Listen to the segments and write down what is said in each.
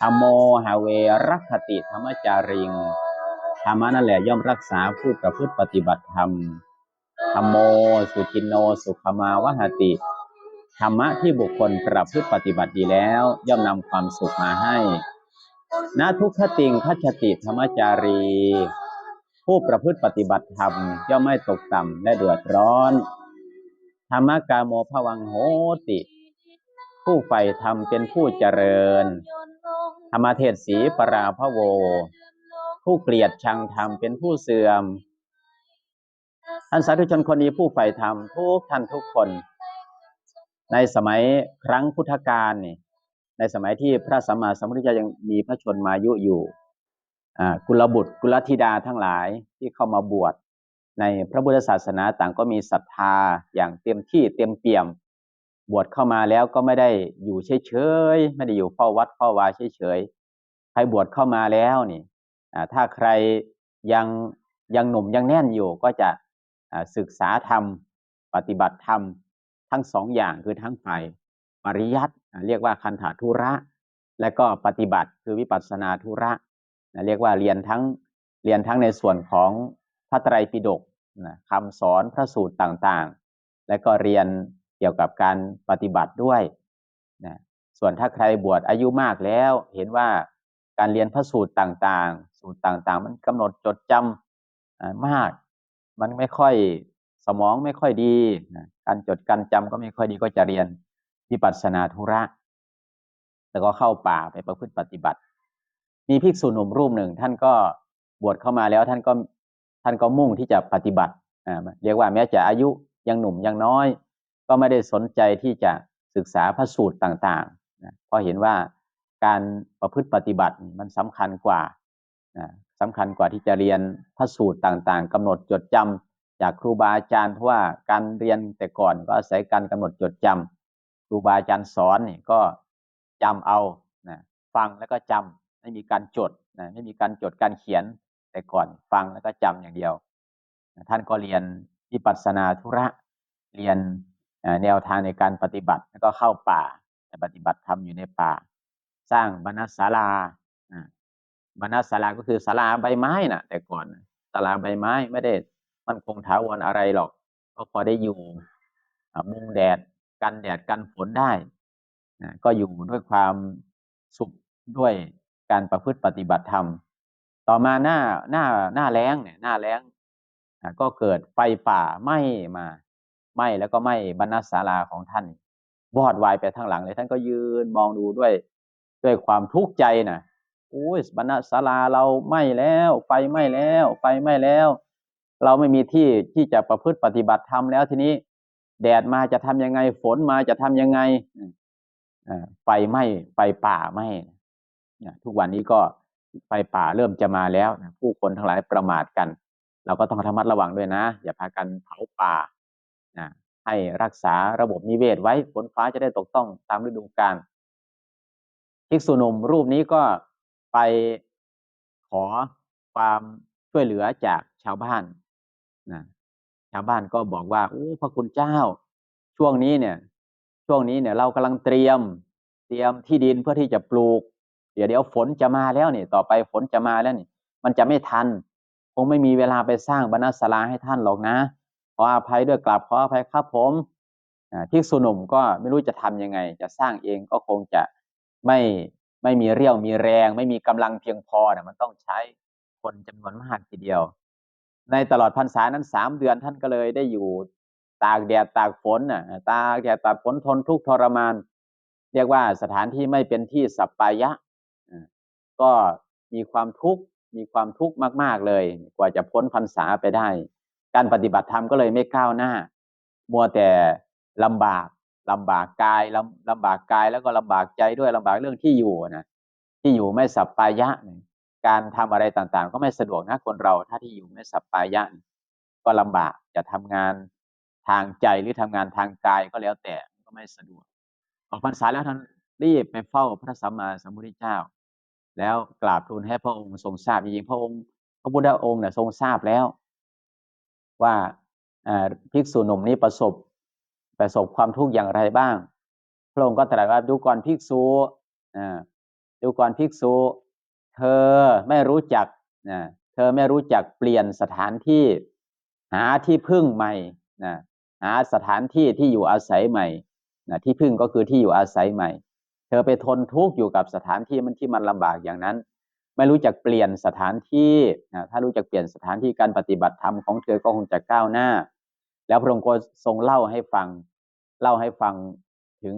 ธรรมโมหาเวรักขติธรรมจาริง ธรรมะนั่นแหละย่อมรักษาผู้ประพฤติปฏิบัติธรรม ธรรมโมสุจินโนสุขมาวหติ ธรรมะที่บุคคลประพฤติปฏิบัติดีแล้ว ย่อมนำความสุขมาให้นาทุกขติงคัจติธรรมจารี ผู้ประพฤติปฏิบัติธรรมย่อมไม่ตกต่ำและเดือดร้อน ธรรมกาโมภวังโหติ ผู้ใฝ่ธรรมเป็นผู้เจริญ ธรรมเทศสีปราพโว ผู้เกลียดชังธรรมเป็นผู้เสื่อม ท่านสาธุชนคนนี้ผู้ใฝ่ธรรมทุกท่านทุกคน ในสมัยครั้งพุทธกาลนี่ ในสมัยที่พระสัมมาสัมพุทธเจ้ายังมีพระชนมายุอยู่กุลบุตรกุลธิดาทั้งหลายที่เข้ามาบวชในพระพุทธศาสนาต่างก็มีศรัทธาอย่างเต็มที่เต็มเปี่ยม บวชเข้ามาแล้วก็ไม่ได้อยู่เฉยๆไม่ได้อยู่เฝ้าวัดเฝ้าวาเฉยๆใครบวชเข้ามาแล้วนี่ถ้าใครยังยังหนุ่มยังแน่นอยู่ก็จะศึกษาธรรม ปฏิบัติธรรม ทั้งสองอย่างคือทั้งฝ่ายปริยัติเรียกว่าคันธาธุระ และก็ปฏิบัติคือวิปัสสนาธุระเรียกว่าเรียนทั้งเรียนทั้งในส่วนของพระไตรปิฎกคำสอนพระสูตรต่างๆ และก็เรียน เกี่ยวกับการปฏิบัติด้วยนะส่วนถ้าใครบวชอายุมากแล้ว เห็นว่าการเรียนพระสูตรต่างๆ สูตรต่างๆ มันกำหนดจดจำมาก มันไม่ค่อยสมองไม่ค่อยดีนะการจดการจำก็ไม่ค่อยดีก็จะเรียนวิปัสสนาธุระ แล้วก็เข้าป่าไปประพฤติปฏิบัติ มีภิกษุหนุ่มรูปหนึ่ง ท่านก็บวชเข้ามาแล้วท่านก็ท่านก็มุ่งที่จะปฏิบัติเรียกว่าแม้จะอายุยังหนุ่มยังน้อย ก็ไม่ได้สนใจที่จะศึกษาพระสูตรต่างๆนะเพราะเห็นว่าการประพฤติปฏิบัติมันสำคัญกว่านะสำคัญกว่าที่จะเรียนพระสูตรต่างๆกำหนดจดจำจากครูบาอาจารย์เพราะว่าการเรียนแต่ก่อนก็อาศัยการกำหนดจดจำครูบาอาจารย์สอนนี่ก็จำเอานะฟังแล้วก็จำไม่มีการจดนะไม่มีการจดการเขียนแต่ก่อนฟังแล้วก็จำอย่างเดียว ท่านก็เรียนวิปัสสนาธุระเรียน แนวทางในการปฏิบัติแล้วก็เข้าป่าปฏิบัติธรรมอยู่ในป่า สร้างบรรณศาลาบรรณศาลาก็คือศาลาใบไม้น่ะ แต่ก่อนศาลาใบไม้ไม่ได้มันคงถาวรอะไรหรอก ก็พอได้อยู่มุงแดดกันแดดกันฝนได้ก็อยู่ด้วยความสุขด้วยการประพฤติปฏิบัติธรรม ต่อมาหน้าหน้าหน้าแล้งเนี่ยหน้าแล้งก็เกิดไฟป่าไหม้มา ไหม้แล้วก็ไหม้บรรณศาลาของท่านวอดวายไปทางหลังเลยท่านก็ยืนมองดูด้วย ด้วยความทุกข์ใจนะโอ้ยบรรณศาลาเราไหม้แล้วไฟไหม้แล้วไฟไหม้แล้ว เราไม่มีที่ที่จะประพฤติปฏิบัติธรรมแล้วทีนี้ แดดมาจะทำยังไง ฝนมาจะทำยังไงไฟไหม้ไฟป่าไหม้ทุกวันนี้ก็ไฟป่าเริ่มจะมาแล้วผู้คนทั้งหลายประมาทกัน เราก็ต้องระมัดระวังด้วยนะ อย่าพากันเผาป่า นะให้รักษาระบบนิเวศไว้ฝนฟ้าจะได้ตกต้องตามฤดูกาลภิกษุนุ่มรูปนี้ก็ไปขอความช่วยเหลือจากชาวบ้านนะชาวบ้านก็บอกว่าโอ้พระคุณเจ้า ช่วงนี้เนี่ย ช่วงนี้เนี่ยเรากำลังเตรียม เตรียมที่ดินเพื่อที่จะปลูก เดี๋ยวเดี๋ยวฝนจะมาแล้วนี่ ต่อไปฝนจะมาแล้วนี่ มันจะไม่ทัน คงไม่มีเวลาไปสร้างบรรณศาลาให้ท่านหรอกนะ ขออภัยด้วยกลับขออภัยครับผมภิกษุหนุ่มก็ไม่รู้จะทํำยังไง จะสร้างเองก็คงจะไม่ไม่มีเรี่ยวมีแรง ไม่มีกำลังเพียงพอเนี่ยมันต้องใช้คนจำนวนมากทีเดียว ในตลอดพรรษานั้นสามเดือนท่านก็เลยได้อยู่ตากแดดตากฝนน่ะตากแดดตากฝนทนทุกทรมาน เรียกว่าสถานที่ไม่เป็นที่สัปปายะก็มีความทุกข์มีความทุกข์มาก ๆเลย กว่าจะพ้นพรรษาไปได้ การปฏิบัติธรรมก็เลยไม่ก้าวหน้า มัวแต่ลำบากลำบากกายลำลำบากกายแล้วก็ลำบากใจด้วยลำบากเรื่องที่อยู่นะที่อยู่ไม่สัปปายะเนี่ยการทำอะไรต่างๆ ก็ไม่สะดวกนะคนเรา ถ้าที่อยู่ไม่สัปปายะก็ลำบากจะทำงานทางใจหรือทำงานทางกายก็แล้วแต่ก็ไม่สะดวกออกพรรษาแล้วท่านรีบไปเฝ้าพระสัมมาสัมพุทธเจ้า แล้วกราบทูลให้พระองค์ทรงทราบจริงๆพระองค์ พระพุทธองค์เนี่ยทรงทราบแล้ว ว่าภิกษุหนุ่มนี้ประสบประสบความทุกข์อย่างไรบ้าง พระองค์ก็ตรัสว่าดูก่อนภิกษุดูก่อนภิกษุ เธอไม่รู้จักนะเธอไม่รู้จักเปลี่ยนสถานที่หาที่พึ่งใหม่นะหาสถานที่ที่อยู่อาศัยใหม่นะที่พึ่งก็คือที่อยู่อาศัยใหม่ เธอไปทนทุกข์อยู่กับสถานที่มันที่มันลำบากอย่างนั้น ไม่รู้จักเปลี่ยนสถานที่นะถ้ารู้จักเปลี่ยนสถานที่การปฏิบัติธรรมของเธอก็คงจะก้าวหน้า แล้วพระองค์ก็ทรงเล่าให้ฟัง เล่าให้ฟังถึง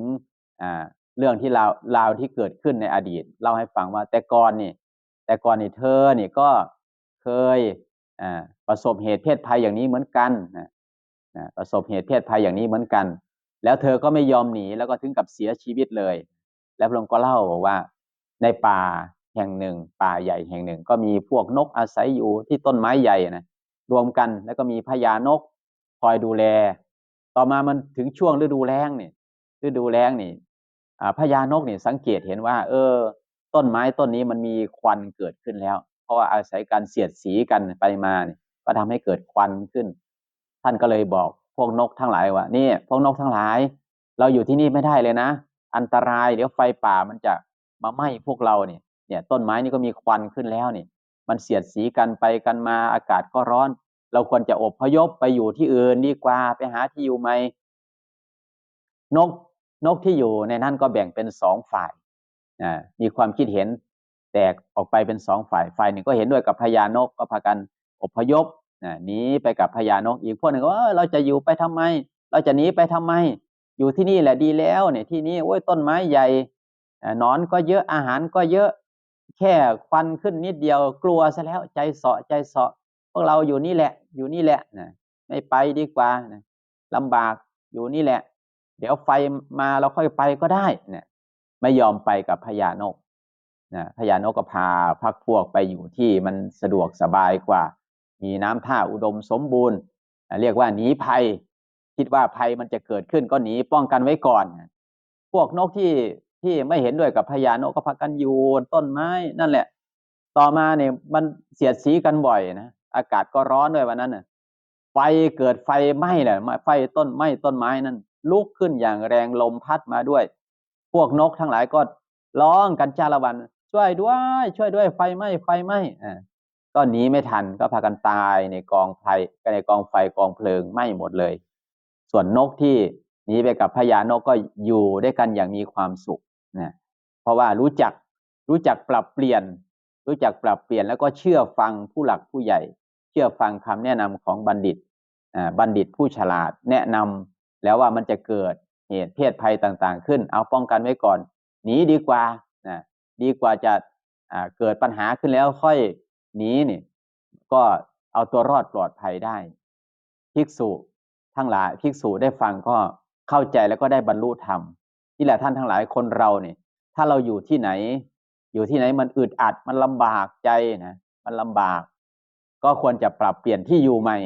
เรื่องที่ราวราวที่เกิดขึ้นในอดีต เล่าให้ฟังว่าแต่ก่อนนี่ แต่ก่อนนี่เธอนี่ก็เคยประสบเหตุเพศภัยอย่างนี้เหมือนกันนะประสบเหตุเพศภัยอย่างนี้เหมือนกัน แล้วเธอก็ไม่ยอมหนีแล้วก็ถึงกับเสียชีวิตเลย แล้วพระองค์ก็เล่าบอกว่าในป่า แห่งหนึ่ง ป่าใหญ่แห่งหนึ่ง ก็มีพวกนกอาศัยอยู่ที่ต้นไม้ใหญ่นะรวมกันแล้วก็มีพญานกคอยดูแล ต่อมามันถึงช่วงฤดูแล้งนี่ฤดูแล้งนี่พญานกเนี่ยสังเกตเห็นว่า เออ ต้นไม้ต้นนี้มันมีควันเกิดขึ้นแล้ว เพราะว่าอาศัยการเสียดสีกันไปมาเนี่ยก็ทำให้เกิดควันขึ้น ท่านก็เลยบอกพวกนกทั้งหลายว่านี่ พวกนกทั้งหลาย เราอยู่ที่นี่ไม่ได้เลยนะ อันตรายเดี๋ยวไฟป่ามันจะมาไหม้พวกเราเนี่ย เนี่ยต้นไม้นี่ก็มีควันขึ้นแล้วนี่มันเสียดสีกันไปกันมาอากาศก็ร้อน เราควรจะอบพยพไปอยู่ที่อื่นดีกว่าไปหาที่อยู่ใหม่นกนกที่อยู่ในนั้นก็แบ่งเป็นสองฝ่ายอ่ามีความคิดเห็นแตกออกไปเป็นสองฝ่ายฝ่ายหนึ่งก็เห็นด้วยกับพญานกก็พากันอบพยพหนีไปกับพญานกอีกพวกหนึ่งก็ว่าเราจะอยู่ไปทำไม เราจะหนีไปทำไม อยู่ที่นี่แหละดีแล้วเนี่ยที่นี่โอ้ยต้นไม้ใหญ่นอนก็เยอะอาหารก็เยอะ แค่ควันขึ้นนิดเดียวกลัวซะแล้วใจเสาะใจเสาะพวกเราอยู่นี่แหละ อยู่นี่แหละนะไม่ไปดีกว่านะลำบากอยู่นี่แหละ เดี๋ยวไฟมาเราค่อยไปก็ได้เนี่ยไม่ยอมไปกับพญานกนะพญานกก็พาพักพวกไปอยู่ที่มันสะดวกสบายกว่า มีน้ำท่าอุดมสมบูรณ์ เรียกว่าหนีภัย คิดว่าภัยมันจะเกิดขึ้นก็หนีป้องกันไว้ก่อน พวกนกที่ ที่ไม่เห็นด้วยกับพญานกก็พากันอยู่ต้นไม้ นั่นแหละ ต่อมาเนี่ยมันเสียดสีกันบ่อยนะอากาศก็ร้อนด้วยวันนั้นน่ะ ไฟเกิดไฟไหม้เลยไฟต้นไหม้ต้นไม้นั้นลุกขึ้นอย่างแรงลมพัดมาด้วย พวกนกทั้งหลายก็ร้องกันจ้าละวัน ช่วยด้วย ช่วยด้วยไฟไหม้ไฟไหม้อ่าก็หนีไม่ทันก็พากันตายในกองไฟในกองไฟกองเพลิงไหม้หมดเลย ส่วนนกที่หนีไปกับพญานกก็อยู่ด้วยกันอย่างมีความสุข นะเพราะว่ารู้จักรู้จักปรับเปลี่ยน รู้จักปรับเปลี่ยนแล้วก็เชื่อฟังผู้หลักผู้ใหญ่ เชื่อฟังคำแนะนำของบัณฑิตบัณฑิตผู้ฉลาดแนะนำแล้วว่ามันจะเกิดเหตุเพศภัยต่างๆ ขึ้น เอาป้องกันไว้ก่อนหนีดีกว่านะดีกว่าจะเกิดปัญหาขึ้นแล้วค่อยหนีนี่ก็เอาตัวรอดปลอดภัยได้ภิกษุทั้งหลายภิกษุได้ฟังก็เข้าใจแล้วก็ได้บรรลุธรรม นี่แหละท่านทั้งหลายคนเราเนี่ย ถ้าเราอยู่ที่ไหน อยู่ที่ไหนมันอึดอัดมันลำบากใจนะมันลำบาก ก็ควรจะปรับเปลี่ยนที่อยู่ใหม่